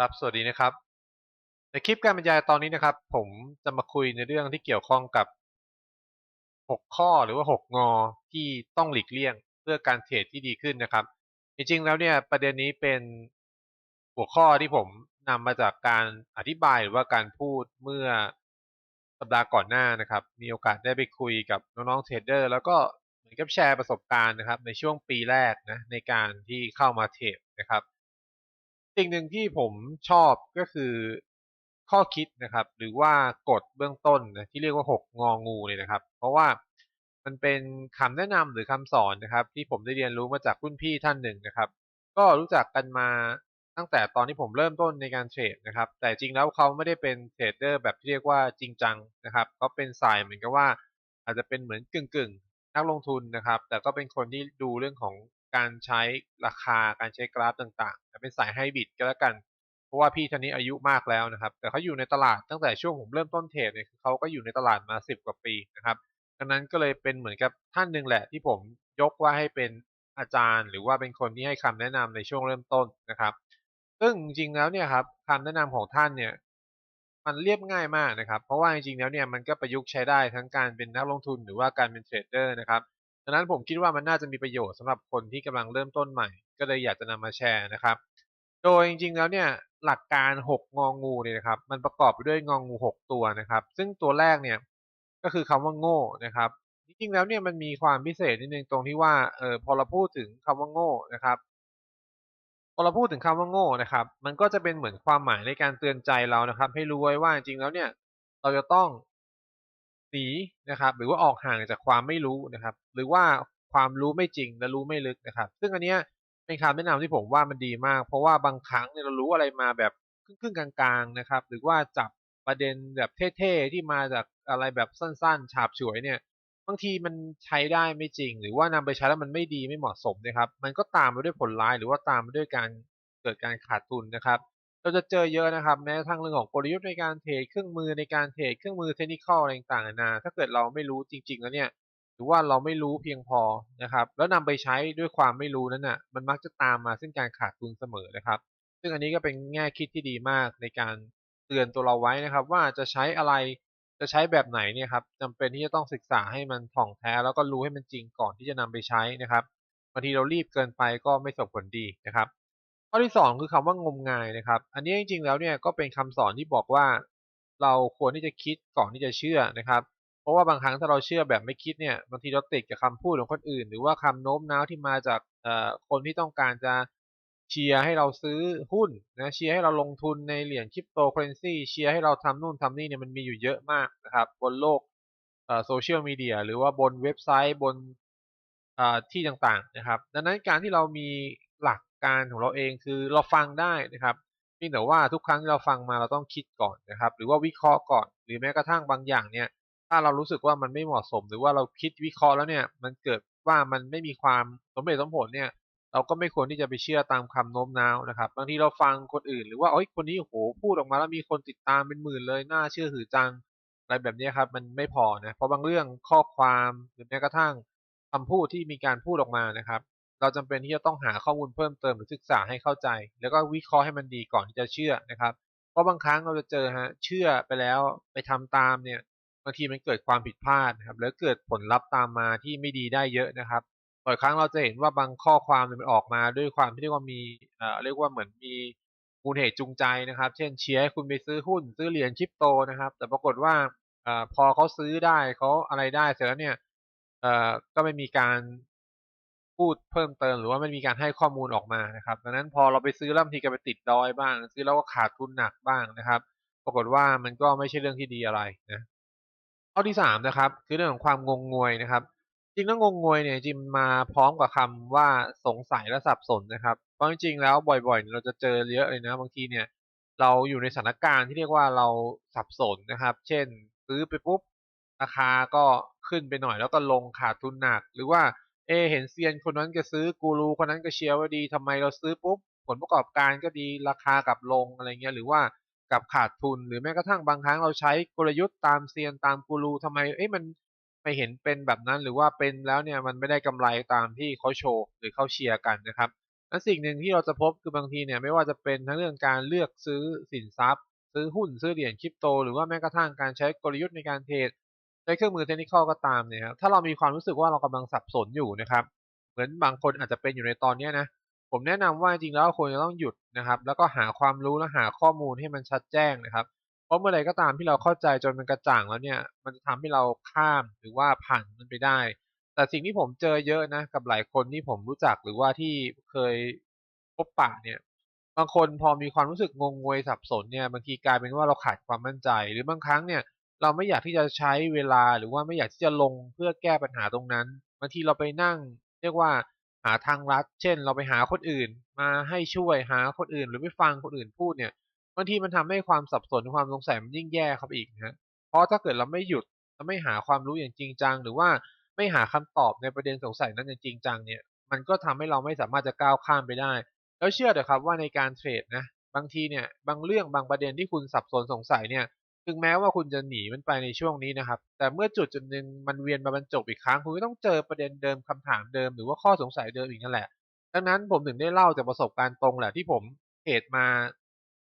ครับสวัสดีนะครับ ในคลิปการบรรยายตอนนี้นะครับ ผมจะมาคุยในเรื่องที่เกี่ยวข้องกับ 6 ข้อหรือว่า 6 งอที่ต้องหลีกเลี่ยงเพื่อการเทรดที่ดีขึ้นนะครับ จริงๆแล้วเนี่ยประเด็นนี้เป็นหัวข้อที่ผมนำมาจากการอธิบายหรือว่าการพูดเมื่อสัปดาห์ก่อนหน้านะครับ มีโอกาสได้ไปคุยกับน้องๆเทรดเดอร์แล้วก็เหมือนกับแชร์ประสบการณ์นะครับ ในช่วงปีแรกนะในการที่เข้ามาเทรดนะครับ สิ่งหนึ่งที่ผมชอบก็คือข้อคิดนะครับ หรือว่ากฎเบื้องต้นนะที่เรียกว่า 6 งองูเลยนะครับ เพราะว่ามันเป็นคำแนะนำหรือคำสอนนะครับ ที่ผมได้เรียนรู้มาจากรุ่นพี่ท่านหนึ่งนะครับ ก็รู้จักกันมาตั้งแต่ตอนที่ผมเริ่มต้นในการเทรดนะครับ แต่จริงแล้วเขาไม่ได้เป็นเทรดเดอร์แบบที่เรียกว่าจริงจังนะครับเขาเป็นสายเหมือนกับว่า อาจจะเป็นเหมือนกึ่งกึ่งๆนักลงทุนนะครับ แต่ก็เป็นคนที่ดูเรื่องของ การใช้ราคาการใช้กราฟต่างๆเป็นสายไฮบริดก็แล้วกัน เพราะว่าพี่ท่านนี้อายุมากแล้วนะครับ แต่เขาอยู่ในตลาดตั้งแต่ช่วงผมเริ่มต้นเทรดเนี่ยเขาก็อยู่ในตลาดมา 10 กว่าปีนะครับดังนั้นก็เลยเป็นเหมือนกับท่านหนึ่งแหละที่ผมยกว่าให้เป็นอาจารย์ หรือว่าเป็นคนที่ให้คำแนะนำในช่วงเริ่มต้นนะครับ ซึ่งจริงๆแล้วเนี่ยครับคำแนะนำของท่านเนี่ยมันเรียบง่ายมากนะครับ เพราะว่าจริงๆแล้วเนี่ยมันก็ประยุกต์ใช้ได้ทั้งการเป็นนักลงทุนหรือว่าการเป็นเทรดเดอร์นะครับ ดังนั้นผมคิดว่ามันน่าจะมีประโยชน์สำหรับคนที่กำลังเริ่มต้นใหม่ ก็เลยอยากจะนำมาแชร์นะครับ โดยจริงๆแล้วเนี่ยหลักการ 6 งองูเนี่ยนะครับ มันประกอบไปด้วยงองู 6 ตัวนะครับ ซึ่งตัวแรกเนี่ยก็คือคำว่าโง่นะครับจริงๆแล้วเนี่ยมันมีความพิเศษนิดนึงตรงที่ว่าเออพอเราพูดถึงคำว่าโง่นะครับพอเราพูดถึงคำว่าโง่นะครับ มันก็จะเป็นเหมือนความหมายในการเตือนใจเรานะครับ ให้รู้ไว้ว่าจริงๆแล้วเนี่ยเราจะต้อง หนีนะครับหรือว่าออกห่างจากความไม่รู้นะครับ หรือว่าความรู้ไม่จริงและรู้ไม่ลึกนะครับ ซึ่งอันเนี้ยเป็นคำแนะนำที่ผมว่ามันดีมาก เพราะว่าบางครั้งเนี่ยเรารู้อะไรมาแบบครึ่งๆกลางๆนะครับ หรือว่าจับประเด็นแบบเท่ๆที่มาจากอะไรแบบสั้นๆ ฉาบฉวยเนี่ยบางทีมันใช้ได้ไม่จริง หรือว่านำไปใช้แล้วมันไม่ดีไม่เหมาะสมนะครับ มันก็ตามมาด้วยผลร้ายหรือว่าตามมาด้วยการเกิดการขาดทุนนะครับ เราจะเจอเยอะนะครับแม้กระทั่งเรื่องของกลยุทธ์ในการเทรดเครื่องมือในการเทรดเครื่องมือเทคนิคอะไรต่างๆนานาถ้าเกิดเราไม่รู้จริง ๆ แล้วเนี่ยหรือว่าเราไม่รู้เพียงพอนะครับ แล้วนำไปใช้ด้วยความไม่รู้นั้นน่ะมันมักจะตามมาซึ่งการขาดทุนเสมอนะครับ ซึ่งอันนี้ก็เป็นแง่คิดที่ดีมากในการเตือนตัวเราไว้นะครับ ว่าจะใช้อะไรจะใช้แบบไหนเนี่ยครับจำเป็นที่จะต้องศึกษาให้มันถ่องแท้ แล้วก็รู้ให้มันจริงก่อนที่จะนำไปใช้นะครับบางทีเรารีบเกินไปก็ไม่ส่งผลดีนะครับ ข้อที่ 2 คือคำว่างมงายนะครับ อันนี้จริงๆแล้วเนี่ยก็เป็นคำสอนที่บอกว่า เราควรที่จะคิดก่อนที่จะเชื่อนะครับ เพราะว่าบางครั้งถ้าเราเชื่อแบบไม่คิดเนี่ยบางทีเราติดกับคำพูดของคนอื่น หรือว่าคำโน้มน้าวที่มาจากคนที่ต้องการจะเชียร์ให้เราซื้อหุ้นนะเชียร์ให้เราลงทุนในเหรียญคริปโตเคอเรนซีเชียร์ให้เราทำนู่นทำนี่เนี่ยมันมีอยู่เยอะมากนะครับ บนโลกโซเชียลมีเดียหรือว่าบนเว็บไซต์บนที่ต่างๆนะครับ ดังนั้นการที่เรามีหลัก การของเราเองคือเราฟังได้นะครับเพียงแต่ว่าทุกครั้งที่เราฟังมาเราต้องคิดก่อนนะครับ หรือว่าวิเคราะห์ก่อน หรือแม้กระทั่งบางอย่างเนี่ย ถ้าเรารู้สึกว่ามันไม่เหมาะสม หรือว่าเราคิดวิเคราะห์แล้วเนี่ย มันเกิดว่ามันไม่มีความสมเหตุสมผลเนี่ย เราก็ไม่ควรที่จะไปเชื่อตามคำโน้มน้าวนะครับ บางทีเราฟังคนอื่น หรือว่าโอ้ยคนนี้โอ้โหพูดออกมาแล้วมีคนติดตามเป็นหมื่นเลยน่าเชื่อถือจังอะไรแบบนี้ครับมันไม่พอนะเพราะบางเรื่องข้อความหรือแม้กระทั่งคำพูดที่มีการพูดออกมานะครับ เราจำเป็นที่จะต้องหาข้อมูลเพิ่มเติมหรือศึกษาให้เข้าใจ แล้วก็วิเคราะห์ให้มันดีก่อนที่จะเชื่อนะครับ เพราะบางครั้งเราจะเจอฮะเชื่อไปแล้วไปทำตามเนี่ยบางทีมันเกิดความผิดพลาดนะครับแล้วเกิดผลลัพธ์ตามมาที่ไม่ดีได้เยอะนะครับบ่อยครั้งเราจะเห็นว่าบางข้อความมันออกมาด้วยความที่เรียกว่ามีเอ่อเรียกว่าเหมือนมีมูลเหตุจูงใจนะครับ เช่นเชียร์ให้คุณไปซื้อหุ้นซื้อเหรียญคริปโตนะครับ แต่ปรากฏว่าเอ่อพอเขาซื้อได้เขาอะไรได้เสร็จแล้วเนี่ยเอ่อก็ไม่มีการ พูดเพิ่มเติมหรือว่าไม่มีการให้ข้อมูลออกมานะครับ ดังนั้นพอเราไปซื้อแล้วบางทีก็ไปติดดอยบ้าง ซื้อแล้วก็ขาดทุนหนักบ้างนะครับ ปรากฏว่ามันก็ไม่ใช่เรื่องที่ดีอะไรนะข้อที่สามนะครับ คือเรื่องของความงงงวยนะครับ จริงแล้วงงงวยเนี่ยจริงมาพร้อมกับคำว่าสงสัยและสับสนนะครับเพราะจริงๆแล้วบ่อยๆ เราจะเจอเยอะเลยนะบางทีเนี่ย เราอยู่ในสถานการณ์ที่เรียกว่าเราสับสนนะครับ เช่นซื้อไปปุ๊บราคาก็ขึ้นไปหน่อยแล้วก็ลงขาดทุนหนัก หรือว่า เอเห็นเซียนคนนั้นก็ซื้อกูรูคนนั้นก็เชียร์ว่าดีทำไมเราซื้อปุ๊บผลประกอบการก็ดีราคากลับลงอะไรเงี้ยหรือว่ากับขาดทุนหรือแม้กระทั่งบางครั้งเราใช้กลยุทธ์ตามเซียนตามกูรูทำไมเอ๊ะมันไม่เห็นเป็นแบบนั้นหรือว่าเป็นแล้วเนี่ยมันไม่ได้กำไรตามที่เขาโชว์หรือเขาเชียร์กันนะครับและสิ่งหนึ่งที่เราจะพบคือบางทีเนี่ยไม่ว่าจะเป็นทั้งเรื่องการเลือกซื้อสินทรัพย์ ซื้อหุ้นซื้อเหรียญคริปโต หรือว่าแม้กระทั่งการใช้กลยุทธ์ในการเทรด ใช้เครื่องมือเทคนิคก็ตามเนี่ยครับถ้าเรามีความรู้สึกว่าเรากำลังสับสนอยู่นะครับ เหมือนบางคนอาจจะเป็นอยู่ในตอนนี้นะผมแนะนำว่าจริงแล้วควรจะต้องหยุดนะครับ แล้วก็หาความรู้และหาข้อมูลให้มันชัดแจ้งนะครับ เพราะเมื่อไรก็ตามที่เราเข้าใจจนมันกระจ่างแล้วเนี่ย มันจะทำให้เราข้ามหรือว่าผ่านมันไปได้ แต่สิ่งที่ผมเจอเยอะนะกับหลายคนที่ผมรู้จักหรือว่าที่เคยพบปะเนี่ย บางคนพอมีความรู้สึกงงงวยสับสนเนี่ยบางทีกลายเป็นว่าเราขาดความมั่นใจ หรือบางครั้งเนี่ย เราไม่อยากที่จะใช้เวลาหรือว่าไม่อยากที่จะลงเพื่อแก้ปัญหาตรงนั้นบางทีเราไปนั่ง เรียกว่าหาทางลัด เช่น เราไปหาคนอื่น มาให้ช่วยหาคนอื่น หรือไปฟังคนอื่นพูดเนี่ยบางทีมันทำให้ความสับสนความสงสัยมันยิ่งแย่ครับอีกนะเพราะถ้าเกิดเราไม่หยุดเราไม่หาความรู้อย่างจริงจัง หรือว่าไม่หาคำตอบในประเด็นสงสัยนั้นอย่างจริงจังเนี่ยมันก็ทำให้เราไม่สามารถจะก้าวข้ามไปได้ แล้วเชื่อเถอะครับว่าในการเทรดนะบางทีเนี่ยบางเรื่องบางประเด็นที่คุณสับสนสงสัยเนี่ย ถึงแม้ว่าคุณจะหนีมันไปในช่วงนี้นะครับ แต่เมื่อจุดจุดหนึ่งมันเวียนมาบรรจบอีกครั้ง คุณก็ต้องเจอประเด็นเดิมคำถามเดิมหรือว่าข้อสงสัยเดิมอีกนั่นแหละ ดังนั้นผมถึงได้เล่าจากประสบการณ์ตรงแหละที่ผมเทรดมา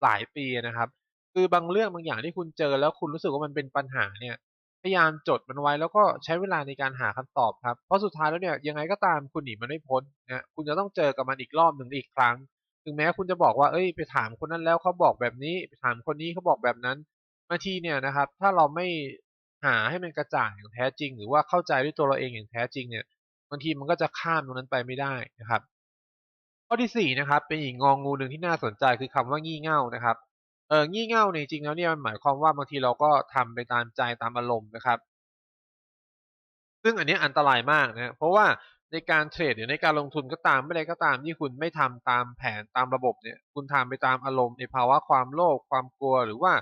หลายปีนะครับ คือบางเรื่องบางอย่างที่คุณเจอแล้วคุณรู้สึกว่ามันเป็นปัญหาเนี่ย พยายามจดมันไว้แล้วก็ใช้เวลาในการหาคำตอบครับ เพราะสุดท้ายแล้วเนี่ยยังไงก็ตามคุณหนีมันไม่พ้นนะคุณจะต้องเจอกับมันอีกรอบหนึ่งอีกครั้ง ถึงแม้คุณจะบอกว่าเอ้ยไปถามคนนั้นแล้วเขาบอกแบบนี้ไปถามคนนี้เขาบอกแบบนั้น บางทีเนี่ยนะครับ ถ้าเราไม่หาให้มันกระจ่างอย่างแท้จริง หรือว่าเข้าใจด้วยตัวเราเองอย่างแท้จริงเนี่ยบางทีมันก็จะข้ามตรงนั้นไปไม่ได้นะครับ ข้อที่สี่นะครับ เป็นอีกงองงูหนึ่งที่น่าสนใจคือคำว่างี่เง่านะครับเอองี่เง่าเนี่ยจริงแล้วเนี่ยมันหมายความว่าบางทีเราก็ทำไปตามใจตามอารมณ์นะครับ ซึ่งอันนี้อันตรายมากนะเพราะว่าในการเทรดหรือในการลงทุนก็ตามไม่ใดก็ตามที่คุณไม่ทำตามแผนตามระบบเนี่ย คุณทำไปตามอารมณ์ในภาวะความโลภความกลัวหรือว่า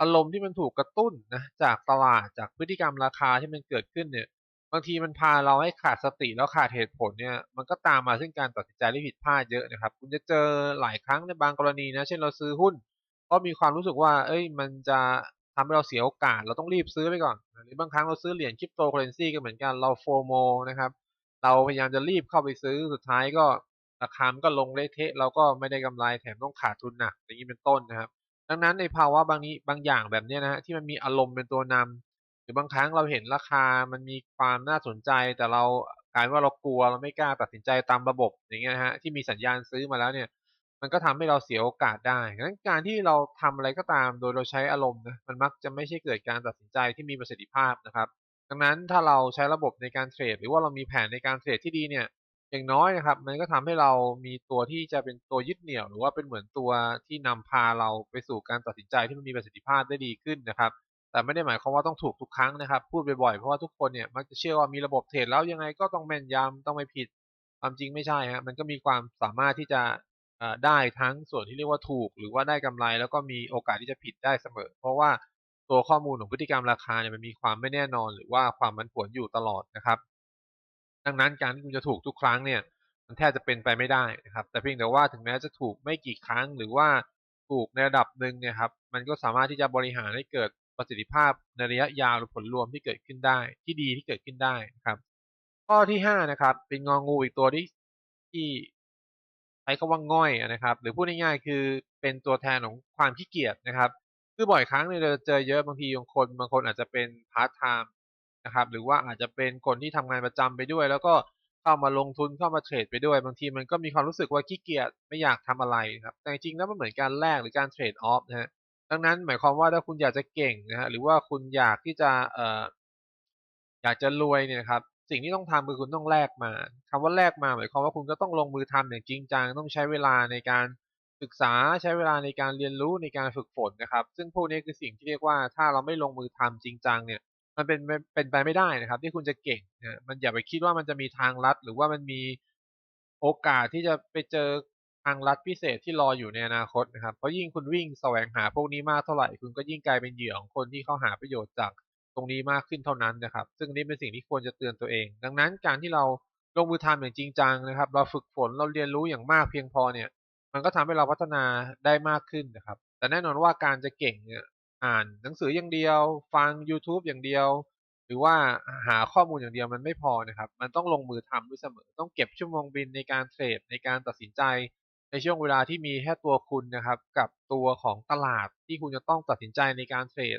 อารมณ์ที่มันถูกกระตุ้นนะจากตลาดจากพฤติกรรมราคาที่มันเกิดขึ้นเนี่ย บางทีมันพาเราให้ขาดสติแล้วขาดเหตุผลเนี่ย มันก็ตามมาซึ่งการตัดสินใจที่ผิดพลาดเยอะนะครับ คุณจะเจอหลายครั้งในบางกรณีนะ เช่นเราซื้อหุ้น ก็มีความรู้สึกว่า เอ้ย มันจะทำให้เราเสียโอกาส เราต้องรีบซื้อไปก่อน หรือบางครั้งเราซื้อเหรียญคริปโตเคอเรนซีก็เหมือนกัน เราโฟโมนะครับ เราพยายามจะรีบเข้าไปซื้อ สุดท้ายก็ราคามันก็ลงเละเทะ เราก็ไม่ได้กำไร แถมต้องขาดทุนหนัก อย่างนี้เป็นต้นนะครับ ดังนั้นในภาวะบางนี้บางอย่างแบบนี้นะฮะที่มันมีอารมณ์เป็นตัวนำหรือบางครั้งเราเห็นราคามันมีความน่าสนใจ แต่เรากลายว่าเรากลัวเราไม่กล้าตัดสินใจตามระบบอย่างเงี้ยฮะที่มีสัญญาณซื้อมาแล้วเนี่ย มันก็ทำให้เราเสียโอกาสได้ดังนั้นการที่เราทำอะไรก็ตาม โดยเราใช้อารมณ์นะมันมักจะไม่ใช่เกิดการตัดสินใจที่มีประสิทธิภาพนะครับ ดังนั้นถ้าเราใช้ระบบในการเทรดหรือว่าเรามีแผนในการเทรดที่ดีเนี่ย อย่างน้อยนะครับ มันก็ทำให้เรามีตัวที่จะเป็นตัวยึดเหนี่ยว หรือว่าเป็นเหมือนตัวที่นำพาเราไปสู่การตัดสินใจที่มันมีประสิทธิภาพได้ดีขึ้นนะครับ แต่ไม่ได้หมายความว่าต้องถูกทุกครั้งนะครับ พูดบ่อยๆเพราะว่าทุกคนเนี่ยมักจะเชื่อว่ามีระบบเทรดแล้วยังไงก็ต้องแม่นยำต้องไม่ผิด ความจริงไม่ใช่ฮะมันก็มีความสามารถที่จะได้ทั้งส่วนที่เรียกว่าถูก หรือว่าได้กำไร แล้วก็มีโอกาสที่จะผิดได้เสมอ เพราะว่าตัวข้อมูลของพฤติกรรมราคาเนี่ยมันมีความไม่แน่นอน หรือว่าความมันผวนอยู่ตลอดนะครับ ดังนั้นการที่คุณจะถูกทุกครั้งเนี่ยมันแทบจะเป็นไปไม่ได้นะครับ แต่เพียงแต่ว่าถึงแม้จะถูกไม่กี่ครั้งหรือว่าถูกในระดับหนึ่งเนี่ยครับมันก็สามารถที่จะบริหารให้เกิดประสิทธิภาพในระยะยาวหรือผลรวมที่เกิดขึ้นได้ ที่ดีที่เกิดขึ้นได้นะครับ ข้อที่ห้านะครับเป็นงองูอีกตัวที่ที่ใช้คำว่าง่อยนะครับ หรือพูดง่ายๆคือเป็นตัวแทนของความขี้เกียจนะครับ คือบ่อยครั้งเนี่ยเราเจอเยอะบางทีบางคนบางคนอาจจะเป็นพาร์ทไทม์ นะครับหรือว่าอาจจะเป็นคนที่ทำงานประจำไปด้วย แล้วก็เข้ามาลงทุนเข้ามาเทรดไปด้วย บางทีมันก็มีความรู้สึกว่าขี้เกียจไม่อยากทำอะไรครับแต่จริงๆแล้วมันเหมือนการแลกหรือการเทรดออฟนะฮะดังนั้นหมายความว่าถ้าคุณอยากจะเก่งนะฮะหรือว่าคุณอยากที่จะเอ่ออยากจะรวยเนี่ยครับสิ่งที่ต้องทำคือคุณต้องแลกมาคำว่าแลกมาหมายความว่าคุณก็ต้องลงมือทำอย่างจริงจังต้องใช้เวลาในการศึกษาใช้เวลาในการเรียนรู้ในการฝึกฝนนะครับ ซึ่งพวกนี้คือสิ่งที่เรียกว่าถ้าเราไม่ลงมือทำจริงจังเนี่ย มันเป็นเป็นไปไม่ได้นะครับ ที่คุณจะเก่งนะมันอย่าไปคิดว่ามันจะมีทางลัด หรือว่ามันมีโอกาสที่จะไปเจอทางลัดพิเศษที่รออยู่ในอนาคตนะครับเพราะยิ่งคุณวิ่งแสวงหาพวกนี้มากเท่าไหร่ คุณก็ยิ่งกลายเป็นเหยื่อของคนที่เขาหาประโยชน์จากตรงนี้มากขึ้นเท่านั้นนะครับ ซึ่งนี้เป็นสิ่งที่ควรจะเตือนตัวเอง ดังนั้นการที่เราลงมือทำอย่างจริงจังนะครับ เราฝึกฝนเราเรียนรู้อย่างมากเพียงพอเนี่ย มันก็ทำให้เราพัฒนาได้มากขึ้นนะครับ แต่แน่นอนว่าการจะเก่งเนี่ย อ่านหนังสืออย่างเดียว ฟัง YouTube อย่างเดียว หรือว่าหาข้อมูลอย่างเดียวมันไม่พอนะครับ มันต้องลงมือทำด้วยเสมอ ต้องเก็บชั่วโมงบินในการเทรดในการตัดสินใจ ในช่วงเวลาที่มีแค่ตัวคุณนะครับ กับตัวของตลาดที่คุณจะต้องตัดสินใจในการเทรด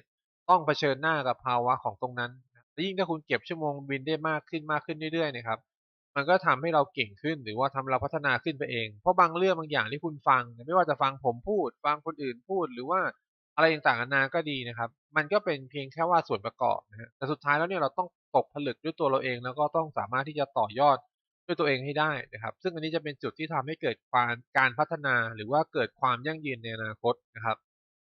ต้องเผชิญหน้ากับภาวะของตรงนั้นและยิ่งถ้าคุณเก็บชั่วโมงบินได้มากขึ้นมากขึ้นเรื่อยๆนะครับมันก็ทำให้เราเก่งขึ้นหรือว่าทำให้เราพัฒนาขึ้นไปเอง เพราะบางเรื่องบางอย่างที่คุณฟัง ไม่ว่าจะฟังผมพูด ฟังคนอื่นพูด หรือว่า อะไรต่างๆนานาก็ดีนะครับ มันก็เป็นเพียงแค่ว่าส่วนประกอบนะฮะแต่สุดท้ายแล้วเนี่ยเราต้องตกผลึกด้วยตัวเราเอง แล้วก็ต้องสามารถที่จะต่อยอดด้วยตัวเองให้ได้นะครับ ซึ่งอันนี้จะเป็นจุดที่ทำให้เกิดความการพัฒนาหรือว่าเกิดความยั่งยืนในอนาคตนะครับ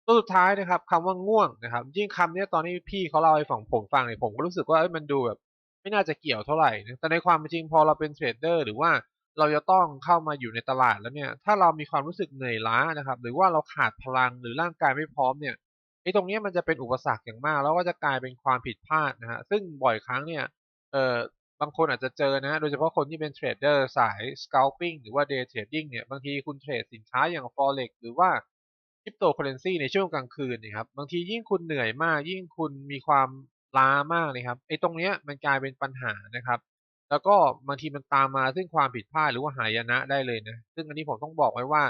ตัวสุดท้ายนะครับคำว่าง่วงนะครับ ยิ่งคำนี้ตอนนี้พี่เขาเล่าให้ฟังผมฟังเนี่ยผมก็รู้สึกว่ามันดูแบบไม่น่าจะเกี่ยวเท่าไหร่แต่ในความเป็นจริงพอเราเป็นเทรดเดอร์หรือว่า เราจะต้องเข้ามาอยู่ในตลาดแล้วเนี่ย ถ้าเรามีความรู้สึกเหนื่อยล้านะครับ หรือว่าเราขาดพลังหรือร่างกายไม่พร้อมเนี่ยไอ้ตรงนี้มันจะเป็นอุปสรรคอย่างมาก แล้วก็จะกลายเป็นความผิดพลาดนะฮะซึ่งบ่อยครั้งเนี่ยเอ่อบางคนอาจจะเจอนะ โดยเฉพาะคนที่เป็นเทรดเดอร์สาย scalping หรือว่า day trading เนี่ย บางทีคุณเทรดสินค้าอย่าง forex หรือว่าคริปโตเคอเรนซีในช่วงกลางคืนนะครับ บางทียิ่งคุณเหนื่อยมาก ยิ่งคุณมีความล้ามากเลยครับไอ้ตรงเนี้ยมันกลายเป็นปัญหานะครับ แล้วก็บางทีมันตามมาซึ่งความผิดพลาดหรือว่าหายนะได้เลยนะ ซึ่งอันนี้ผมต้องบอกไว้ว่า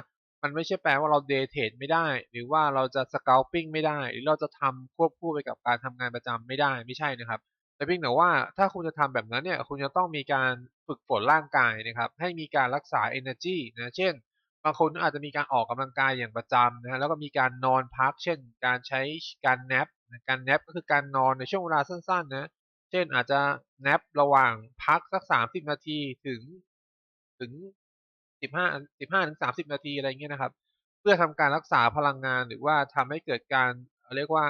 มันไม่ใช่แปลว่าเราเดเทรดไม่ได้ หรือว่าเราจะสเกลปิ้งไม่ได้ หรือเราจะทำควบคู่ไปกับการทำงานประจำไม่ได้ไม่ใช่นะครับ แต่เพียงแต่ว่าถ้าคุณจะทำแบบนั้นเนี่ยคุณจะต้องมีการฝึกฝนร่างกายนะครับ ให้มีการรักษา energy นะเช่น บางคนอาจจะมีการออกกำลังกายอย่างประจำนะแล้วก็มีการนอนพัก เช่น การใช้การ nap การ nap ก็คือการนอนในช่วงเวลาสั้นๆนะ เช่นอาจจะ nap ระหว่างพักสักสามสิบนาทีถึงถึงสิบห้าสิบห้าถึงสามสิบนาทีอะไรเงี้ยนะครับ เพื่อทำการรักษาพลังงานหรือว่าทำให้เกิดการเรียกว่า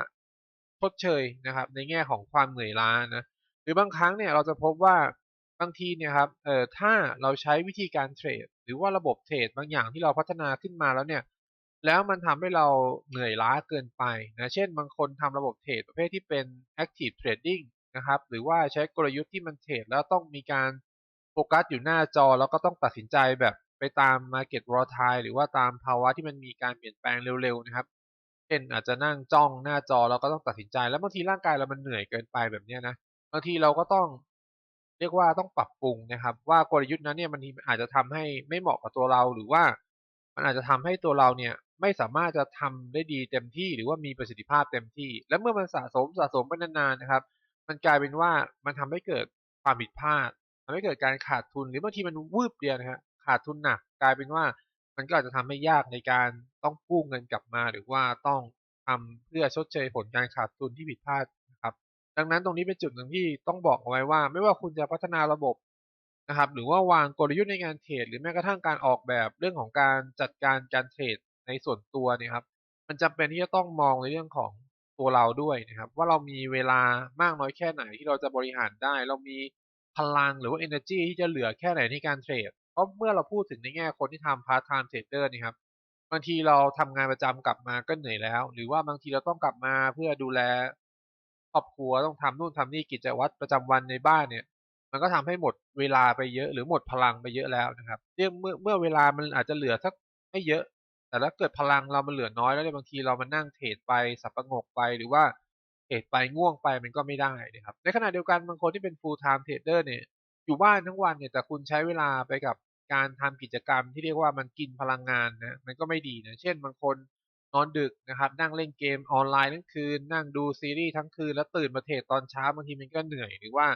ชดเชยนะครับ ในแง่ของความเหนื่อยล้านะหรือบางครั้งเนี่ยเราจะพบว่าบางทีเนี่ยครับเอ่อถ้าเราใช้วิธีการเทรดหรือว่าระบบเทรดบางอย่างที่เราพัฒนาขึ้นมาแล้วเนี่ย แล้วมันทำให้เราเหนื่อยล้าเกินไปนะเช่นบางคนทำระบบเทรดประเภทที่เป็น active trading นะครับ หรือว่าใช้กลยุทธ์ที่มันเทรดแล้วต้องมีการโฟกัสอยู่หน้าจอ แล้วก็ต้องตัดสินใจแบบไปตาม market v o l t i l e หรือว่าตามภาวะที่มันมีการเปลี่ยนแปลงเร็วๆนะครับเช่นอาจจะนั่งจ้องหน้าจอแล้วก็ต้องตัดสินใจ แล้วบางทีร่างกายเรามันเหนื่อยเกินไปแบบนี้นะบางทีเราก็ต้องเรียกว่าต้องปรับปรุงนะครับ ว่ากลยุทธ์นั้นเนี่ยมันอาจจะทำให้ไม่เหมาะกับตัวเราหรือว่า มันอาจจะทำให้ตัวเราเนี่ยไม่สามารถจะทำได้ดีเต็มที่ หรือว่ามีประสิทธิภาพเต็มที่ และเมื่อมันสะสมสะสมไปนานๆนะครับ มันกลายเป็นว่ามันทำให้เกิดความผิดพลาดทำให้เกิดการขาดทุนหรือบางทีมันวืบเดียวนะฮะขาดทุนหนักกลายเป็นว่ามันก็อาจจะทำให้ยากในการต้องกู้เงินกลับมา หรือว่าต้องทำเพื่อชดเชยผลการขาดทุนที่ผิดพลาดนะครับ ดังนั้นตรงนี้เป็นจุดหนึ่งที่ต้องบอกเอาไว้ว่า ไม่ว่าคุณจะพัฒนาระบบนะครับ หรือว่าวางกลยุทธ์ในการเทรดหรือแม้กระทั่งการออกแบบเรื่องของการจัดการการเทรดในส่วนตัวเนี่ยครับ มันจำเป็นที่จะต้องมองในเรื่องของ ตัวเราด้วยนะครับ ว่าเรามีเวลามากน้อยแค่ไหนที่เราจะบริหารได้ เรามีพลังหรือว่า energy ที่จะเหลือแค่ไหนในการเทรดเพราะเมื่อเราพูดถึงในแง่คนที่ทำ part time trader นี่ครับบางทีเราทำงานประจำกลับมาก็เหนื่อยแล้ว หรือว่าบางทีเราต้องกลับมาเพื่อดูแลครอบครัวต้องทำนู่นทำนี่กิจวัตรประจำวันในบ้านเนี่ย มันก็ทำให้หมดเวลาไปเยอะ หรือหมดพลังไปเยอะแล้วนะครับเรื่องเมื่อเมื่อเวลามันอาจจะเหลือสักไม่เยอะ แต่ถ้าเกิดพลังเรามันเหลือน้อยแล้วเนี่ยบางทีเรามานั่งเทรดไปสับประงกไปหรือว่าเทรดไปง่วงไปมันก็ไม่ได้นะครับในขณะเดียวกันบางคนที่เป็น full time trader เนี่ยอยู่บ้านทั้งวันเนี่ยแต่คุณใช้เวลาไปกับการทำกิจกรรมที่เรียกว่ามันกินพลังงานนะมันก็ไม่ดีนะเช่นบางคนนอนดึกนะครับนั่งเล่นเกมออนไลน์ทั้งคืน นั่งดูซีรีส์ทั้งคืนแล้วตื่นมาเทรดตอนเช้าบางทีมันก็เหนื่อยหรือว่า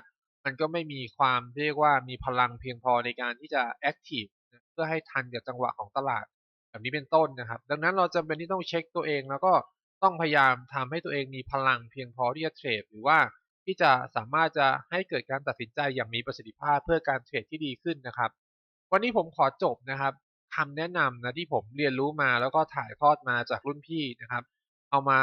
มันก็ไม่มีความเรียกว่ามีพลังเพียงพอในการที่จะแอคทีฟเพื่อให้ทันกับจังหวะของตลาด แบบนี้เป็นต้นนะครับ ดังนั้นเราจำเป็นที่ต้องเช็คตัวเองแล้วก็ต้องพยายามทำให้ตัวเองมีพลังเพียงพอที่จะเทรดหรือว่าที่จะสามารถจะให้เกิดการตัดสินใจอย่างมีประสิทธิภาพเพื่อการเทรดที่ดีขึ้นนะครับ วันนี้ผมขอจบนะครับคำแนะนำนะที่ผมเรียนรู้มาแล้วก็ถ่ายทอดมาจากรุ่นพี่นะครับ เอามา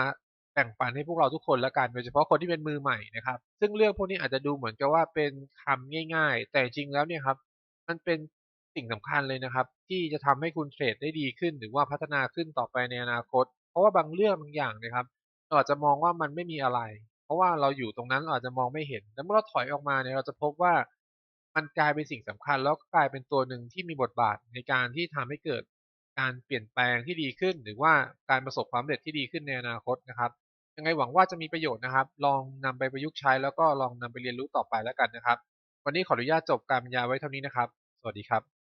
แบ่งปันให้พวกเราทุกคนละกันโดยเฉพาะคนที่เป็นมือใหม่นะครับ ซึ่งเรื่องพวกนี้อาจจะดูเหมือนกับว่าเป็นคำง่าย ๆ แต่จริงแล้วเนี่ยครับมันเป็น สิ่งสำคัญเลยนะครับ ที่จะทำให้คุณเทรดได้ดีขึ้น หรือว่าพัฒนาขึ้นต่อไปในอนาคต เพราะว่าบางเรื่องบางอย่างนะครับเราอาจจะมองว่ามันไม่มีอะไร เพราะว่าเราอยู่ตรงนั้นเราอาจจะมองไม่เห็นแต่เมื่อเราถอยออกมาเนี่ยเราจะพบว่ามันกลายเป็นสิ่งสำคัญ แล้วก็กลายเป็นตัวหนึ่งที่มีบทบาทในการที่ทำให้เกิดการเปลี่ยนแปลงที่ดีขึ้น หรือว่าการประสบความสำเร็จที่ดีขึ้นในอนาคตนะครับยังไงหวังว่าจะมีประโยชน์นะครับ ลองนำไปประยุกต์ใช้แล้วก็ลองนำไปเรียนรู้ต่อไปแล้วกันนะครับ วันนี้ขออนุญาตจบการบรรยายไว้เท่านี้นะครับ สวัสดีครับ